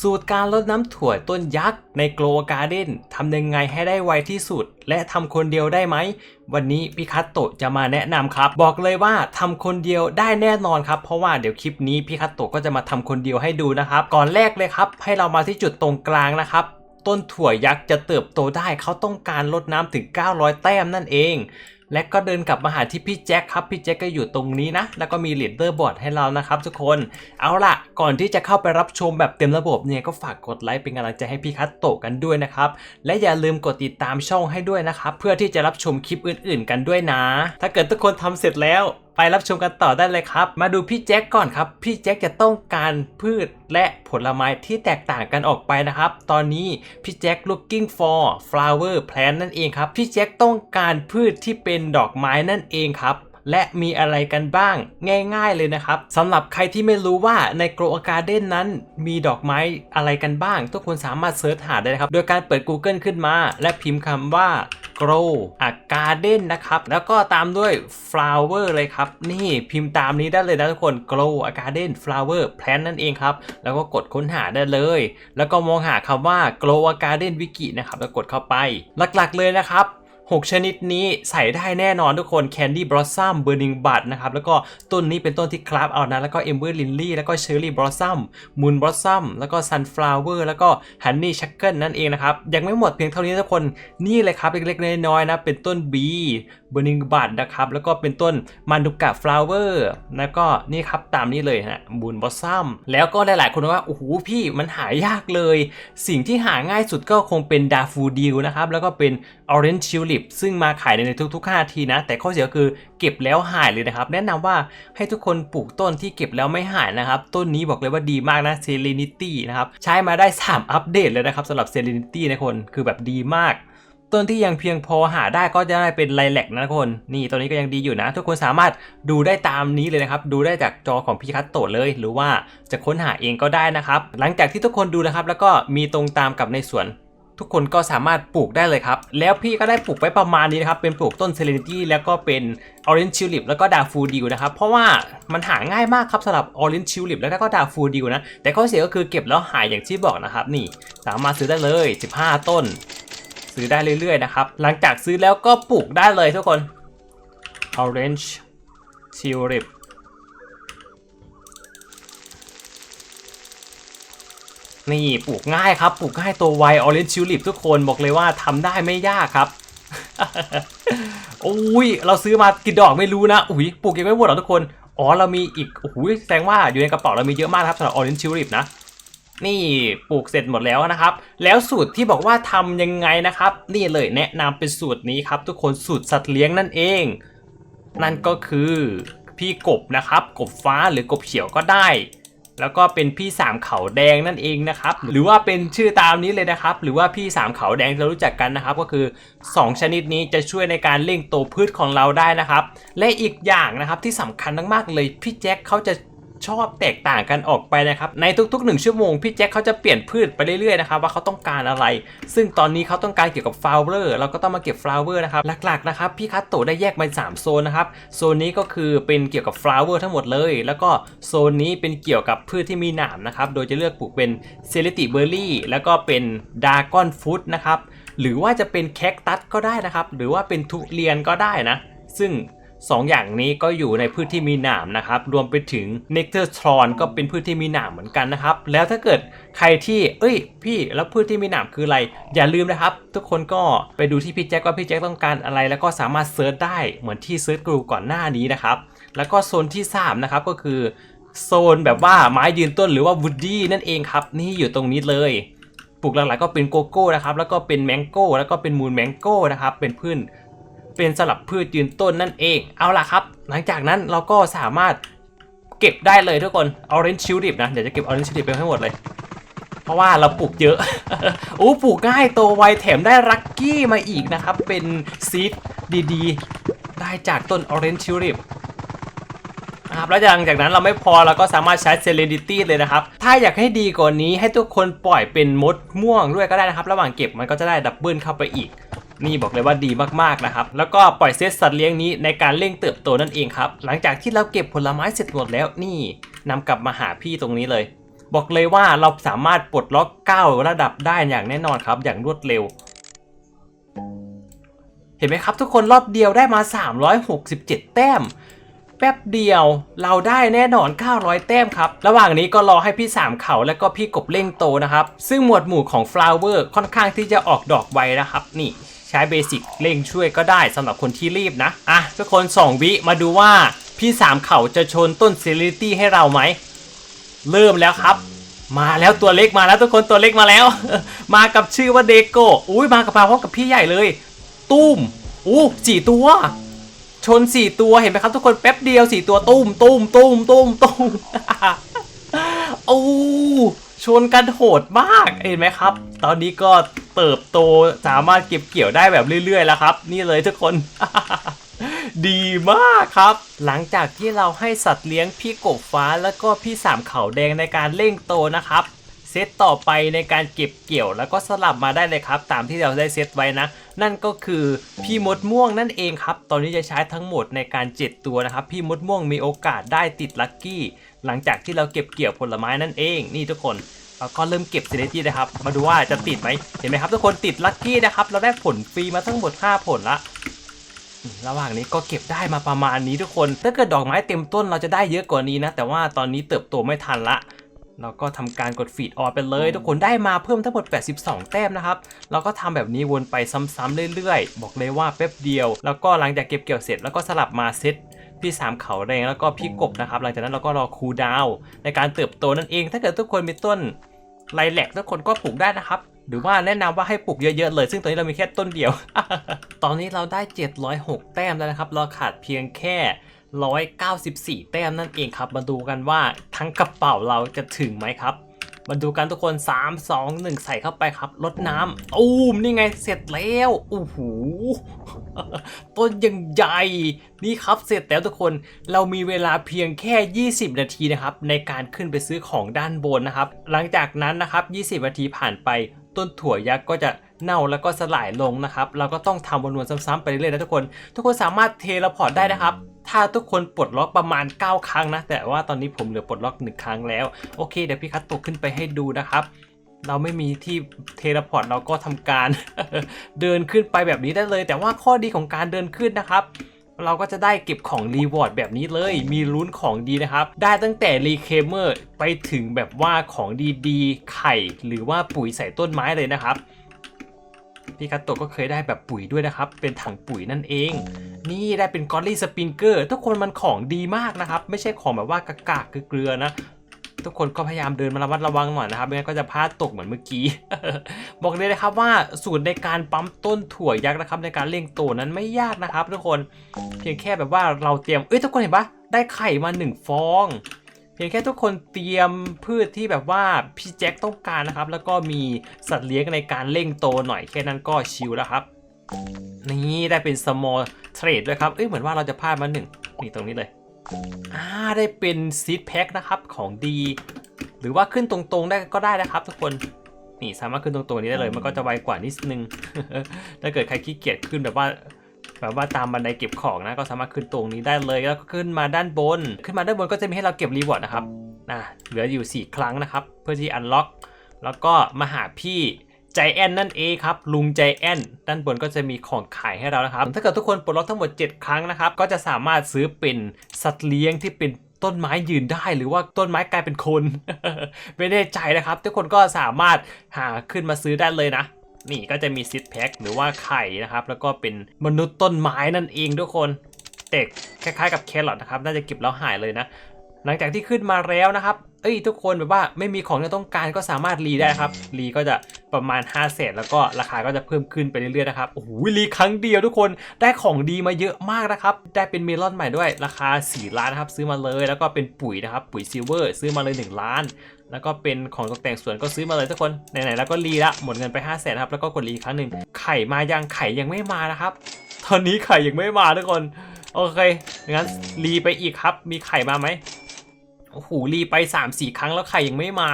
สูตรการลดน้ำถั่วต้นยักษ์ในโกลการ์เด้นทำยังไงให้ได้ไวที่สุด และทำคนเดียวได้ไหม วันนี้พี่คัตโตะจะมาแนะนำครับ บอกเลยว่าทำคนเดียวได้แน่นอนครับ เพราะว่าเดี๋ยวคลิปนี้พี่คัตโตะก็จะมาทำคนเดียวให้ดูนะครับ ก่อนแรกเลยครับ ให้เรามาที่จุดตรงกลางนะครับ ต้นถั่วยักษ์จะเติบโตได้เขาต้องการลดน้ำถึง 900 แต้มนั่นเอง และก็เดินกลับมาหาที่พี่แจ็คครับพี่แจ็คก็อยู่ตรงนี้นะ แล้วก็มีเลดเดอร์บอร์ดให้เรานะครับทุกคนเอาล่ะ ก่อนที่จะเข้าไปรับชมแบบเต็มระบบเนี่ยก็ฝากกดไลค์เป็นกำลังใจให้พี่คัตโตกันด้วยนะครับ และอย่าลืมกดติดตามช่องให้ด้วยนะครับ เพื่อที่จะรับชมคลิปอื่น ๆ กันด้วยนะ ถ้าเกิดทุกคนทำเสร็จแล้ว ไปรับชมกันต่อได้เลยครับ มาดูพี่แจ็คก่อนครับ พี่แจ็คจะต้องการพืชและผลไม้ที่แตกต่างกันออกไปนะครับ ตอนนี้พี่แจ็ค looking for flower plant นั่นเองครับ พี่แจ็คต้องการพืชที่เป็นดอกไม้นั่นเองครับและมีอะไรกันบ้างง่าย ๆเลยนะครับสำหรับใครที่ไม่รู้ว่าใน Grow a Garden นั้นมีดอกไม้อะไรกันบ้าง ทุกคนสามารถเซิร์ชหาได้นะครับ โดยการเปิด Google ขึ้นมา และพิมพ์คำว่า Grow a Garden นะครับ แล้วก็ตามด้วย flower เลยครับ นี่พิมพ์ตามนี้ได้เลยนะทุกคน Grow a Garden flower plant นั่นเองครับ แล้วก็กดค้นหาได้เลย แล้วก็มองหาคำว่า Grow a Garden Wiki นะครับ แล้วกดเข้าไป หลักๆเลยนะครับ 6 ชนิดนี้ใส่ได้แน่นอนทุกคน Candy Blossom Burning Bud นะครับ แล้วก็ต้นนี้เป็นต้นที่คราฟเอานะ แล้วก็ Ember Lily แล้วก็ Cherry Blossom Moon Blossom แล้วก็ Sunflower แล้วก็ Honey s h u c k l e นั่นเองนะครับ ยังไม่หมดเพียงเท่านี้ทุกคน นี่เลยครับ เล็กๆ น้อยๆนะ เป็นต้น B Burning Bud นะครับ แล้วก็เป็นต้น Manuka Flower แล้วก็นี่ครับตามนี้เลยนะ Moon Blossom แล้วก็หลายๆ คนว่า โอ้โหพี่มันหายากเลย สิ่งที่หาง่ายสุดก็คงเป็น Daffodil นะครับ แล้วก็เป็น Orange Tulip ซึ่งมาขายในทุกๆ 5 ทีนะ แต่ข้อเสียก็คือเก็บแล้วหายเลยนะครับ แนะนำว่าให้ทุกคนปลูกต้นที่เก็บแล้วไม่หายนะครับ ต้นนี้บอกเลยว่าดีมากนะ Serenity นะครับ ใช้มาได้ 3 อัปเดตเลยนะครับสำหรับ Serenity นะคนคือแบบดีมากต้นที่ยังเพียงพอหาได้ก็จะได้เป็นไลแลกนะทุกคน นี่ตัวนี้ก็ยังดีอยู่นะ ทุกคนสามารถดูได้ตามนี้เลยนะครับ ดูได้จากจอของพี่คัตโตเลย หรือว่าจะค้นหาเองก็ได้นะครับ หลังจากที่ทุกคนดูนะครับ แล้วก็มีตรงตามกับในสวน ทุกคนก็สามารถปลูกได้เลยครับ แล้วพี่ก็ได้ปลูกไว้ประมาณนี้นะครับ เป็นปลูกต้น Serenity แล้วก็เป็น Orange Tulip แล้วก็ Daffodil นะครับ เพราะว่ามันหาง่ายมากครับสำหรับ Orange Tulip แล้วก็ Daffodil นะ แต่ข้อเสียก็คือเก็บแล้วหายอย่างที่บอกนะครับ นี่สามารถซื้อได้เลย 15 ต้น ซื้อได้เรื่อยๆนะครับ หลังจากซื้อแล้วก็ปลูกได้เลยทุกคน Orange Tulip นี่ป นี่ปลูกง่ายครับปลูกง่ายตัวไว Orange Tulip ทุกคนบอกเลยว่าทำได้ไม่ยากครับโอ้ยเราซื้อมากี่ดอกไม่รู้นะอุ้ยปลูกยังไม่หมดหรอทุกคนอ๋อเรามีอีกโอ้โหแสดงว่าอยู่ในกระเป๋าเรามีเยอะมากครับสำหรับ Orange Tulip นะนี่ปลูกเสร็จหมดแล้วนะครับ แล้วสูตรที่บอกว่าทำยังไงนะครับ นี่เลยแนะนำเป็นสูตรนี้ครับ ทุกคนสูตรสัตว์เลี้ยงนั่นเอง นั่นก็คือพี่กบนะครับ กบฟ้าหรือกบเขียวก็ได้ แล้วก็เป็นพี่สามเขาแดงนั่นเองนะครับ หรือว่าเป็นชื่อตามนี้เลยนะครับ หรือว่าพี่สามเขาแดงที่เรารู้จักกันนะครับ ก็คือ 2 ชนิดนี้จะช่วยในการเร่งโตพืชของเราได้นะครับ และอีกอย่างนะครับที่สำคัญมากๆเลยพี่แจ็คเขาจะ ชอบแตกต่างกันออกไปนะครับ ในทุกๆ 1 ชั่วโมง พี่แจ็คเขาจะเปลี่ยนพืชไปเรื่อยๆนะครับว่าเขาต้องการอะไร ซึ่งตอนนี้เขาต้องการเกี่ยวกับฟลาวเวอร์เราก็ต้องมาเก็บฟลาวเวอร์นะครับหลักๆนะครับพี่คัตโตได้แยกเป็น3โซนนะครับโซนนี้ก็คือเป็นเกี่ยวกับฟลาวเวอร์ทั้งหมดเลย แล้วก็โซนนี้เป็นเกี่ยวกับพืชที่มีหนามนะครับโดยจะเลือกปลูกเป็นเซเลติเบอร์รี่แล้วก็เป็นดากอนฟุตนะครับหรือว่าจะเป็นแคคตัสก็ได้นะครับหรือว่าเป็นทุเรียนก็ได้นะซึ่ง สองอย่างนี้ก็อยู่ในพืชที่มีหนามนะครับ รวมไปถึงเนกเตอร์ทรอนก็เป็นพืชที่มีหนามเหมือนกันนะครับ แล้วถ้าเกิดใครที่ เอ้ย พี่แล้วพืชที่มีหนามคืออะไร อย่าลืมนะครับ ทุกคนก็ไปดูที่พี่แจ็คว่าพี่แจ็คต้องการอะไร แล้วก็สามารถเซิร์ชได้เหมือนที่เซิร์ชกรูก่อนหน้านี้นะครับ แล้วก็โซนที่ 3 นะครับก็คือโซนแบบว่าไม้ยืนต้นหรือว่าวูดดี้นั่นเองครับ นี่อยู่ตรงนี้เลยปลูกหลักๆก็เป็นโกโก้นะครับ แล้วก็เป็นแมงโก้ แล้วก็เป็นมูนแมงโก้นะครับ เป็นพืช เป็นสลับพืชยืนต้นนั่นเอง เอาล่ะครับ หลังจากนั้นเราก็สามารถเก็บได้เลยทุกคน Orange Tulip นะเดี๋ยวจะเก็บ Orange Tulip ไปให้หมดเลย เพราะว่าเราปลูกเยอะโอ้ปลูกง่ายโตไวแถมได้ลัคกี้มาอีกนะครับ เป็นซีดดีๆ ได้จากต้น Orange Tulip นะครับแล้วหลังจากนั้นเราไม่พอเราก็สามารถใช้ Serenity เลยนะครับ ถ้าอยากให้ดีกว่านี้ให้ทุกคนปล่อยเป็นมดม่วงด้วยก็ได้นะครับ ระหว่างเก็บมันก็จะได้ดับเบิลเข้าไปอีก นี่บอกเลยว่าดีมากๆนะครับ แล้วก็ปล่อยเซตสัตว์เลี้ยงนี้ในการเร่งเติบโตนั่นเองครับ หลังจากที่เราเก็บผลไม้เสร็จหมดแล้วนี่นำกลับมาหาพี่ตรงนี้เลย บอกเลยว่าเราสามารถปลดล็อก 9 ระดับได้อย่างแน่นอนครับ อย่างรวดเร็ว เห็นไหมครับทุกคนรอบเดียวได้มา 367 แต้มแป๊บเดียวเราได้แน่นอน 900 แต้มครับ ระหว่างนี้ก็รอให้พี่สามเขาและก็พี่กบเร่งโตนะครับ ซึ่งหมวดหมู่ของ flower ค่อนข้างที่จะออกดอกไวนะครับ นี่ ใช้เบสิกเร่งช่วยก็ได้สำหรับคนที่รีบนะ อะ ทุกคน 2 วิมาดูว่าพี่สามเขาจะชนต้นเซเลตี้ให้เราไหม เริ่มแล้วครับ มาแล้วตัวเล็กมาแล้วทุกคนตัวเล็กมาแล้ว มากับชื่อว่าเดโกอุ้ยมากับมาพร้อมกับพี่ใหญ่เลย ตุ้มอู้สี่ตัว ชนสี่ตัวเห็นไหมครับ ทุกคนแป๊บเดียวสี่ตัวตุ้มตุ้มตุ้มตุ้มตุ้มโอ้ชนกันโหดมากเห็นไหมครับ ตอนนี้ก็เติบโตสามารถเก็บเกี่ยวได้แบบเรื่อยๆแล้วครับ นี่เลยทุกคน ดีมากครับ หลังจากที่เราให้สัตว์เลี้ยงพี่กบฟ้าแล้วก็พี่สามเขาแดงในการเร่งโตนะครับเซตต่อไปในการเก็บเกี่ยวแล้วก็สลับมาได้เลยครับ ตามที่เราได้เซตไว้นะ นั่นก็คือพี่มดม่วงนั่นเองครับ ตอนนี้จะใช้ทั้งหมดในการ 7 ตัวนะครับ พี่มดม่วงมีโอกาสได้ติดลัคกี้ หลังจากที่เราเก็บเกี่ยวผลไม้นั่นเอง นี่ทุกคน เราก็เริ่มเก็บเซเลตี้นะครับ มาดูว่าจะติดไหมเห็นไหมครับทุกคนติดลัคกี้นะครับ เราได้ผลฟรีมาทั้งหมด 5 ผลละระหว่างนี้ก็เก็บได้มาประมาณนี้ทุกคน ถ้าเกิดดอกไม้เต็มต้นเราจะได้เยอะกว่านี้นะ แต่ว่าตอนนี้เติบโตไม่ทันละ เราก็ทำการกดฟีดออนไปเลย ทุกคนได้มาเพิ่มทั้งหมด 82 แต้มนะครับ เราก็ทำแบบนี้วนไปซ้ำๆเรื่อยๆ บอกเลยว่าแป๊บเดียว แล้วก็หลังจากเก็บเกี่ยวเสร็จแล้วก็สลับมาเซต พี่สามเขาแดงแล้วก็พี่กบนะครับ หลังจากนั้นเราก็รอคูลดาวน์ในการเติบโตนั่นเอง ถ้าเกิดทุกคนมีต้นไลแลกทุกคนก็ปลูกได้นะครับ หรือว่าแนะนำว่าให้ปลูกเยอะๆเลย ซึ่งตอนนี้เรามีแค่ต้นเดียว ตอนนี้เราได้ 706 แต้มแล้วนะครับ เราขาดเพียงแค่ 194 แต้มนั่นเองครับ มาดูกันว่าทั้งกระเป๋าเราจะถึงไหมครับ มาดูกันทุกคน 3 2 1 ใส่เข้าไปครับลดน้ำอูมนี่ไงเสร็จแล้วโอ้โหต้นยังใหญ่นี่ครับเสร็จแล้วทุกคนเรามีเวลาเพียงแค่ 20 นาทีนะครับ ในการขึ้นไปซื้อของด้านบนนะครับ หลังจากนั้นนะครับ 20 นาทีผ่านไปต้นถั่วยักษ์ก็จะ เน่าแล้วก็สลายลงนะครับเราก็ต้องทำวนๆซ้ำๆไปเรื่อยๆนะทุกคน ทุกคนสามารถเทเลพอร์ตได้นะครับถ้าทุกคนปลดล็อกประมาณ 9 ครั้งนะ แต่ว่าตอนนี้ผมเหลือปลดล็อก1ครั้งแล้วโอเคเดี๋ยวพี่คัตโตขึ้นไปให้ดูนะครับเราไม่มีที่เทเลพอร์ตเราก็ทำการเดินขึ้นไปแบบนี้ได้เลย แต่ว่าข้อดีของการเดินขึ้นนะครับ เราก็จะได้เก็บของรีวอร์ดแบบนี้เลย มีลุ้นของดีนะครับ ได้ตั้งแต่รีเคเมอร์ไปถึงแบบว่าของดีๆ ไข่ หรือว่าปุ๋ยใส่ต้นไม้เลยนะครับ พี่คัตโตะก็เคยได้แบบปุ๋ยด้วยนะครับ เป็นถังปุ๋ยนั่นเอง นี่ได้เป็นกอลลี่สปริงเกอร์ทุกคนมันของดีมากนะครับ ไม่ใช่ของแบบว่ากากากๆเกลือๆนะ ทุกคนก็พยายามเดินมาระมัดระวังหน่อยนะครับไม่งั้นก็จะพลาดตกเหมือนเมื่อกี้ บอกเลยนะครับว่าสูตรในการปั๊มต้นถั่วยักษ์นะครับ ในการเลี้ยงโตนั้นไม่ยากนะครับ ทุกคนเพียงแค่แบบว่าเราเตรียมเอ้ยทุกคนเห็นปะได้ไข่มาหนึ่งฟอง เพียงแค่ทุกคนเตรียมพืชที่แบบว่าพี่แจ็คต้องการนะครับ แล้วก็มีสัตว์เลี้ยงในการเร่งโตหน่อยแค่นั้นก็ชิลแล้วครับ นี่ได้เป็น small trade ด้วยครับ เอ้ยเหมือนว่าเราจะพลาดมาหนึ่งนี่ตรงนี้เลย อ่าได้เป็นซีดแพ็คนะครับของดี หรือว่าขึ้นตรงๆได้ก็ได้นะครับ ทุกคนนี่สามารถขึ้นตรงๆนี้ได้เลย มันก็จะไวกว่านิดนึง ถ้าเกิดใครขี้เกียจขึ้นแบบว่า แบบว่าตามบันไดเก็บของนะก็สามารถขึ้นตรงนี้ได้เลยแล้วก็ขึ้นมาด้านบน ขึ้นมาด้านบนก็จะมีให้เราเก็บรีวอร์ดนะครับนะเหลืออยู่ 4 ครั้งนะครับ เพื่อที่อันล็อกแล้วก็มาหาพี่ใจแอนนั่นเองครับ ลุงใจแอนด้านบนก็จะมีของขายให้เรานะครับ ถ้าเกิดทุกคนปลดล็อกทั้งหมด 7 ครั้งนะครับ ก็จะสามารถซื้อเป็นสัตว์เลี้ยงที่เป็นต้นไม้ยืนได้หรือว่าต้นไม้กลายเป็นคน ไม่แน่ใจนะครับ ทุกคนก็สามารถหาขึ้นมาซื้อได้เลยนะ นี่ก็จะมีซิดแพ็คหรือว่าไข่นะครับ แล้วก็เป็นมนุษย์ต้นไม้นั่นเองทุกคนเตกคล้ายๆกับแครอทนะครับ น่าจะเก็บแล้วหายเลยนะ หลังจากที่ขึ้นมาแล้วนะครับ เอ้ยทุกคนแบบว่าไม่มีของที่ต้องการก็สามารถรีได้ครับรีก็จะประมาณ5 0 0แสนแล้วก็ราคาก็จะเพิ่มขึ้นไปเรื่อยๆนะครับโอ้โหรีครั้งเดียวทุกคนได้ของดีมาเยอะมากนะครับได้เป็นเมลอนใหม่ด้วยราคา 4 ล้านนะครับซื้อมาเลยแล้วก็เป็นปุ๋ยนะครับปุ๋ยซิลเวอร์ซื้อมาเลย 1 ล้าน แล้วก็เป็นของตกแต่งสวนก็ซื้อมาเลยทุกคนไหนๆแล้วก็รีละหมดเงินไป5 0 0แสนครับแล้วก็กดรีครั้งหนึ่งไข่มายังไข่ยังไม่มานะครับตอนนี้ไข่ยังไม่มาทุกคนโอเคงั้นรีไปอีกครับมีไข่มาไหม โอ้โหรีไป3ามสี่ครั้งแล้วไข่ยังไม่มา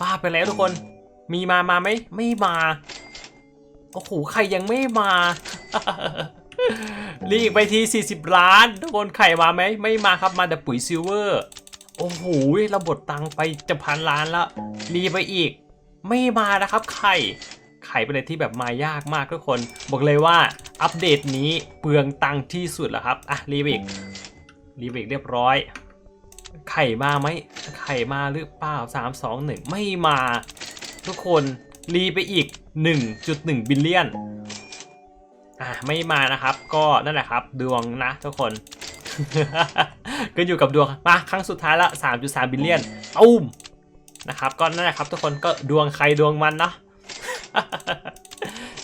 บ้าไปแล้วทุกคน มีมามาไหมไม่มา โอ้โหไข่ยังไม่มา รีไปที 40 ล้าน ทุกคนไข่มาไหมไม่มาครับมาแต่ปุ๋ยซิลเวอร์ โอ้โหเราบดตังไปจะพันล้านล้วรีไปอีก ไม่มานะครับไข่ไข่เป็นอะไรที่แบบมายากมากทุกคน บอกเลยว่าอัปเดตนี้เปลืองตังที่สุดแล้วครับ อะรีบอีกรีบอีกเรียบร้อย ไข่มาไหมไข่มาหรือเปล่า3 2 1ไม่มา ทุกคนรีไปอีก 1.1 บิลเลียนอะไม่มานะครับ ก็นั่นแหละครับ ดวงนะทุกคน ก็อยู่กับดวงมาครั้งสุดท้ายละ 3.3 บิลเลียนตุ้มนะครับ ก็นั่นแหละครับ ทุกคนก็ดวงใครดวงมันเนาะ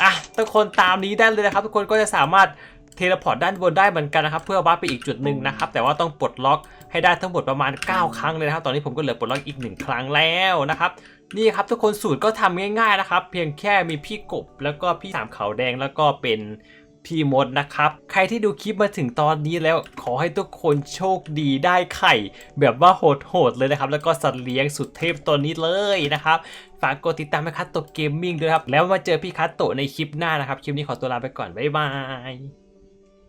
อะทุกคนตามนี้ได้เลยนะครับ ทุกคนก็จะสามารถเทเลพอร์ตด้านบนได้เหมือนกันนะครับ เพื่อวาไปอีกจุดหนึ่งนะครับ แต่ว่าต้องปลดล็อก ให้ได้ทั้งหมดประมาณ 9 ครั้งเลยนะครับ ตอนนี้ผมก็เหลือปลดล็อกอีก 1 ครั้งแล้วนะครับนี่ครับทุกคนสูตรก็ทำง่ายๆนะครับ เพียงแค่มีพี่กบ แล้วก็พี่สามเขาวแดงแล้วก็เป็นพี่มดนะครับ ใครที่ดูคลิปมาถึงตอนนี้แล้วขอให้ทุกคนโชคดีได้ไข่ แบบว่าโหดๆเลยนะครับ แล้วก็สัตว์เลี้ยงสุดเทพตัวนี้เลยนะครับฝากกดติดตามพี่คัตโตเกมมิ่งด้วยครับ แล้วมาเจอพี่คัตโตในคลิปหน้านะครับ คลิปนี้ขอตัวลาไปก่อน บ๊ายบาย